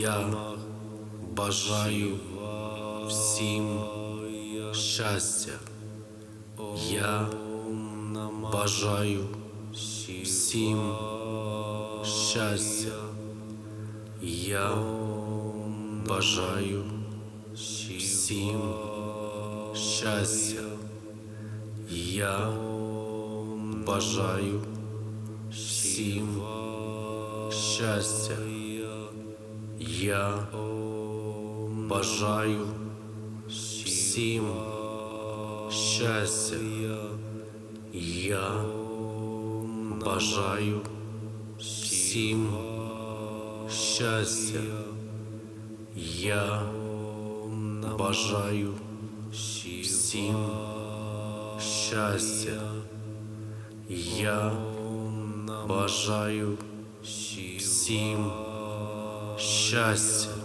Я бажаю всім щастя. Я бажаю всім щастя. Я бажаю всім щастя. Я бажаю всім щастя. Я бажаю всім щастя. Я бажаю всім щастя. Я бажаю всім щастя. Я бажаю всім щастя.